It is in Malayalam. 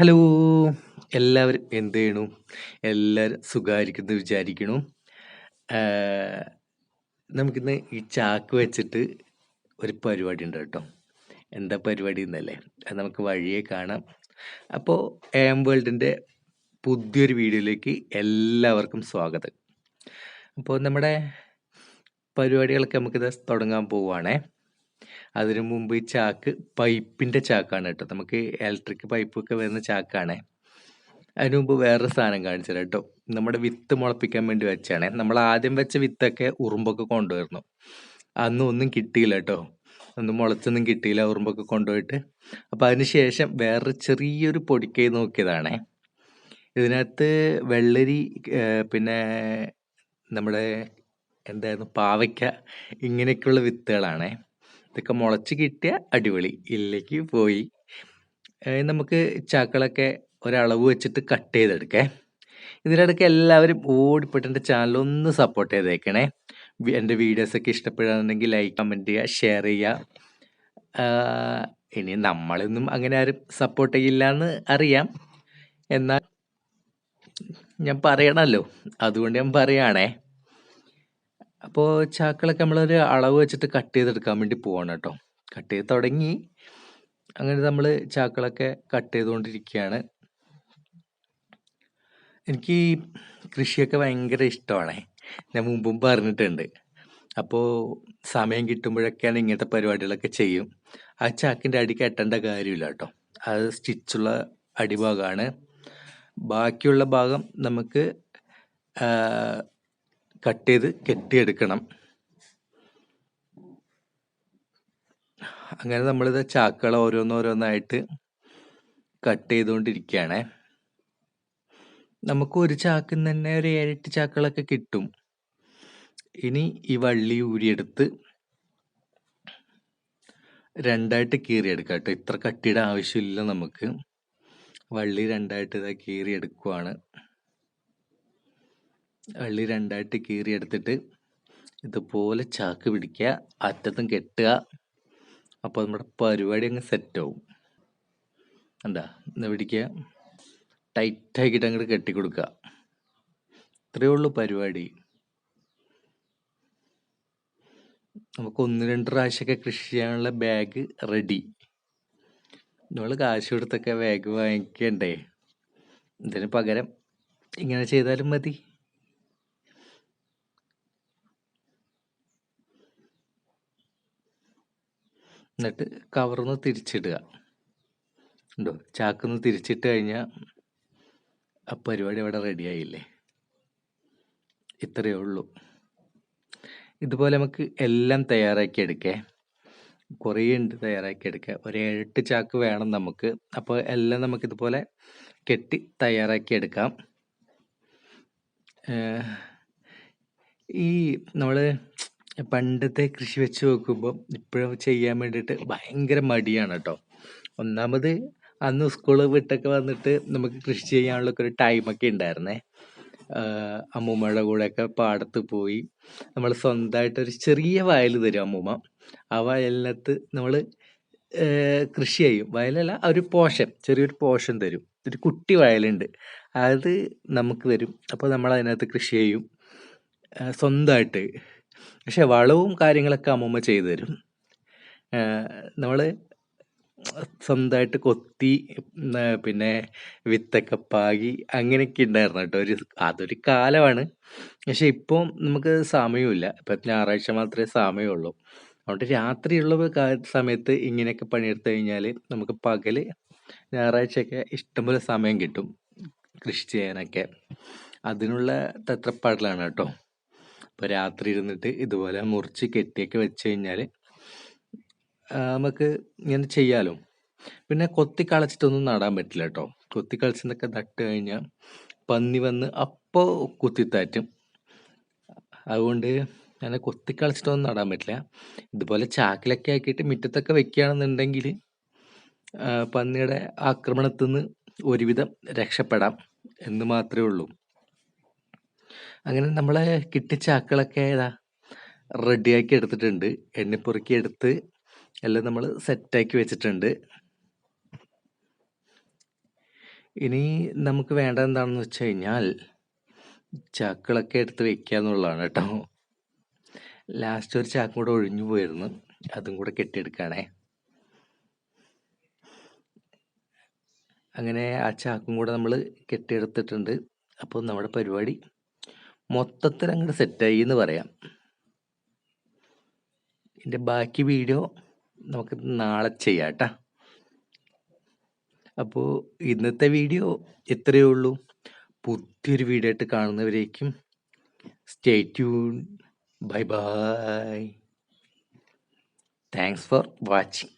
ഹലോ. എല്ലാവരും എന്ത് ചെയ്യണു? എല്ലാവരും സുഖമായിരിക്കുന്നു വിചാരിക്കണു നമുക്കിന്ന് ഈ ചാക്ക് വെച്ചിട്ട് ഒരു പരിപാടി ഉണ്ട് കേട്ടോ. എന്താ പരിപാടി എന്നല്ലേ? അത് നമുക്ക് വഴിയെ കാണാം. അപ്പോൾ എം വേൾഡിന്റെ പുതിയൊരു വീഡിയോയിലേക്ക് എല്ലാവർക്കും സ്വാഗതം. അപ്പോൾ നമ്മുടെ പരിപാടികളൊക്കെ നമുക്കിത് തുടങ്ങാൻ പോവുകയാണേ. അതിനു മുമ്പ് ഈ ചാക്ക് പൈപ്പിന്റെ ചാക്കാണ് കേട്ടോ. നമുക്ക് ഇലക്ട്രിക് പൈപ്പൊക്കെ വരുന്ന ചാക്കാണ്. അതിനു മുമ്പ് വേറൊരു സാധനം കാണിച്ചത് കേട്ടോ. നമ്മുടെ വിത്ത് മുളപ്പിക്കാൻ വേണ്ടി വെച്ചാണ്. നമ്മൾ ആദ്യം വെച്ച വിത്തൊക്കെ ഉറുമ്പൊക്കെ കൊണ്ടുവരുന്നു. അന്ന് ഒന്നും കിട്ടിയില്ല കേട്ടോ. ഒന്നും മുളച്ചൊന്നും കിട്ടിയില്ല ഉറുമ്പൊക്കെ കൊണ്ടുപോയിട്ട്. അപ്പൊ അതിനുശേഷം വേറൊരു ചെറിയൊരു പൊടിക്കൈ നോക്കിയതാണേ. ഇതിനകത്ത് വെള്ളരി പിന്നെ നമ്മുടെ എന്തായിരുന്നു പാവയ്ക്ക ഇങ്ങനെയൊക്കെയുള്ള വിത്തുകളാണേ. ഇതൊക്കെ മുളച്ച് കിട്ടിയ അടിപൊളി. ഇല്ലെങ്കിൽ പോയി. നമുക്ക് ചാക്കളൊക്കെ ഒരളവ് വെച്ചിട്ട് കട്ട് ചെയ്തെടുക്കേ. ഇതിനിടയ്ക്ക് എല്ലാവരും ഓടിപ്പെട്ട് എന്റെ ചാനൽ ഒന്ന് സപ്പോർട്ട് ചെയ്തേക്കണേ. എന്റെ വീഡിയോസ് ഒക്കെ ഇഷ്ടപ്പെടുകയാണെന്നുണ്ടെങ്കിൽ ലൈക്ക് കമന്റ് ചെയ്യുക ഷെയർ ചെയ്യുക. ഇനി നമ്മളൊന്നും അങ്ങനെ ആരും സപ്പോർട്ട് ചെയ്യില്ല എന്ന് അറിയാം. എന്നാൽ ഞാൻ പറയണല്ലോ. അതുകൊണ്ട് ഞാൻ പറയുകയാണേ. അപ്പോൾ ചാക്കളൊക്കെ നമ്മളൊരു അളവ് വെച്ചിട്ട് കട്ട് ചെയ്തെടുക്കാൻ വേണ്ടി പോവാണ് കേട്ടോ. കട്ട് ചെയ്ത് തുടങ്ങി. അങ്ങനെ നമ്മൾ ചാക്കളൊക്കെ കട്ട് ചെയ്തുകൊണ്ടിരിക്കുകയാണ്. എനിക്ക് കൃഷിയൊക്കെ ഭയങ്കര ഇഷ്ടമാണ്. ഞാൻ മുമ്പും പറഞ്ഞിട്ടുണ്ട്. അപ്പോൾ സമയം കിട്ടുമ്പോഴൊക്കെയാണ് ഇങ്ങനത്തെ പരിപാടികളൊക്കെ ചെയ്യും. ആ ചാക്കിന്റെ അടി കെട്ടേണ്ട കാര്യമില്ല കേട്ടോ. അത് സ്റ്റിച്ചുള്ള അടിഭാഗമാണ്. ബാക്കിയുള്ള ഭാഗം നമുക്ക് കട്ട് ചെയ്ത് കെട്ടിയെടുക്കണം. അങ്ങനെ നമ്മളിത് ചാക്കുകൾ ഓരോന്നോരോന്നായിട്ട് കട്ട് ചെയ്തുകൊണ്ടിരിക്കുകയാണേ. നമുക്ക് ഒരു ചാക്കിൽ തന്നെ ഒരു ഏഴെട്ട് ചാക്കുകളൊക്കെ കിട്ടും. ഇനി ഈ വള്ളി ഊരിയെടുത്ത് രണ്ടായിട്ട് കീറിയെടുക്കാം കേട്ടോ. ഇത്ര കട്ടിയുടെ ആവശ്യമില്ല നമുക്ക്. വള്ളി രണ്ടായിട്ട് ഇതാ കീറിയെടുക്കുവാണ്. വള്ളി രണ്ടായിട്ട് കീറിയെടുത്തിട്ട് ഇതുപോലെ ചാക്ക് പിടിക്കുക അറ്റത്തും കെട്ടുക. അപ്പോൾ നമ്മുടെ പരിപാടി അങ്ങ് സെറ്റാവും. എന്താ ഇന്ന് പിടിക്കുക. ടൈറ്റാക്കിയിട്ട് അങ്ങോട്ട് കെട്ടിക്കൊടുക്കുക. ഇത്രയേ ഉള്ളൂ പരിപാടി. നമുക്ക് ഒന്ന് രണ്ട് പ്രാവശ്യമൊക്കെ കൃഷി ചെയ്യാനുള്ള ബാഗ് റെഡി നമ്മൾ കാശ് കൊടുത്തൊക്കെ ബാഗ് വാങ്ങിക്കണ്ടേ? ഇതിന് പകരം ഇങ്ങനെ ചെയ്താലും മതി. എന്നിട്ട് കവർന്ന് തിരിച്ചിടുക. ഉണ്ടോ? ചാക്കുന്ന് തിരിച്ചിട്ട് കഴിഞ്ഞാൽ ആ പരിപാടി അവിടെ റെഡിയായില്ലേ ഇത്രയേ ഉള്ളൂ. ഇതുപോലെ നമുക്ക് എല്ലാം തയ്യാറാക്കി എടുക്കേ. കുറേ ഉണ്ട് തയ്യാറാക്കി എടുക്കുക ഒരു ചാക്ക് വേണം നമുക്ക്. അപ്പോൾ എല്ലാം നമുക്ക് ഇതുപോലെ കെട്ടി തയ്യാറാക്കി എടുക്കാം. ഈ നമ്മൾ പണ്ടത്തെ കൃഷി വെച്ച് നോക്കുമ്പോൾ ഇപ്പോഴും ചെയ്യാൻ വേണ്ടിയിട്ട് ഭയങ്കര മടിയാണ് കേട്ടോ ഒന്നാമത് അന്ന് സ്കൂൾ വിട്ടൊക്കെ വന്നിട്ട് നമുക്ക് കൃഷി ചെയ്യാനുള്ളൊക്കെ ഒരു ടൈമൊക്കെ ഉണ്ടായിരുന്നേ അമ്മൂമ്മയുടെ കൂടെയൊക്കെ പാടത്ത് പോയി നമ്മൾ സ്വന്തമായിട്ടൊരു ചെറിയ വയൽ തരും അമ്മൂമ്മ. ആ വയലിനകത്ത് നമ്മൾ കൃഷി ചെയ്യും. വയലല്ല ഒരു പോഷൻ ചെറിയൊരു പോഷൻ തരും. ഒരു കുട്ടി വയലുണ്ട്. അത് നമുക്ക് തരും. അപ്പോൾ നമ്മൾ അതിനകത്ത് കൃഷി ചെയ്യും. സ്വന്തമായിട്ട്. പക്ഷെ വളവും കാര്യങ്ങളൊക്കെ അമ്മൂമ്മ ചെയ്തു തരും. നമ്മൾ സ്വന്തമായിട്ട് കൊത്തി പിന്നെ വിത്തൊക്കെ പാകി അങ്ങനെയൊക്കെ ഉണ്ടായിരുന്നു കേട്ടോ. ഒരു അതൊരു കാലമാണ്. പക്ഷെ ഇപ്പം നമുക്ക് സമയമില്ല. ഇപ്പം ഞായറാഴ്ച മാത്രമേ സമയമുള്ളൂ. അതുകൊണ്ട് രാത്രിയുള്ള സമയത്ത് ഇങ്ങനെയൊക്കെ പണിയെടുത്തു കഴിഞ്ഞാൽ നമുക്ക് പകൽ ഞായറാഴ്ചയൊക്കെ ഇഷ്ടംപോലെ സമയം കിട്ടും കൃഷി ചെയ്യാനൊക്കെ. അതിനുള്ള തത്രപ്പാടിലാണ് കേട്ടോ. അപ്പോൾ രാത്രി ഇരുന്നിട്ട് ഇതുപോലെ മുറിച്ച് കെട്ടിയൊക്കെ വെച്ച് കഴിഞ്ഞാൽ നമുക്ക് ഇങ്ങനെ ചെയ്യാലോ. പിന്നെ കൊത്തി കളച്ചിട്ടൊന്നും നടാൻ പറ്റില്ല കേട്ടോ കൊത്തി കളിച്ചെന്നൊക്കെ നട്ട് കഴിഞ്ഞാൽ പന്നി വന്ന് അപ്പോൾ കുത്തിത്താറ്റും. അതുകൊണ്ട് അങ്ങനെ കൊത്തി കളിച്ചിട്ടൊന്നും നടാൻ പറ്റില്ല. ഇതുപോലെ ചാക്കിലൊക്കെ ആക്കിയിട്ട് മുറ്റത്തൊക്കെ വെക്കുകയാണെന്നുണ്ടെങ്കിൽ പന്നിയുടെ ആക്രമണത്തിൽ നിന്ന് ഒരുവിധം രക്ഷപ്പെടാം എന്ന് മാത്രമേ ഉള്ളൂ. അങ്ങനെ നമ്മളെ കിട്ടിയ ചാക്കുകളൊക്കെ ഏതാ? റെഡിയാക്കി എടുത്തിട്ടുണ്ട്. എണ്ണിപ്പൊറുക്കി എടുത്ത് എല്ലാം നമ്മൾ സെറ്റാക്കി വെച്ചിട്ടുണ്ട്. ഇനി നമുക്ക് വേണ്ട എന്താണെന്ന് വെച്ച് കഴിഞ്ഞാൽ ചാക്കുകളൊക്കെ എടുത്ത് വെക്കുക എന്നുള്ളതാണ് കേട്ടോ. ലാസ്റ്റ് ഒരു ചാക്കും കൂടെ ഒഴിഞ്ഞു പോയിരുന്നു. അതും കൂടെ കെട്ടിയെടുക്കുകയാണേ അങ്ങനെ ആ ചാക്കും കൂടെ നമ്മൾ കെട്ടിയെടുത്തിട്ടുണ്ട്. അപ്പോൾ നമ്മുടെ പരിപാടി മൊത്തത്തിൽ അങ്ങോട്ട് സെറ്റായി എന്ന് പറയാം. ഇതിന്റെ ബാക്കി വീഡിയോ നമുക്ക് നാളെ ചെയ്യാം അപ്പോൾ ഇന്നത്തെ വീഡിയോ ഇത്രയേ ഉള്ളൂ. പുതിയൊരു വീഡിയോ ആയിട്ട് കാണുന്നവരേക്കും stay tune bye bye thanks for watching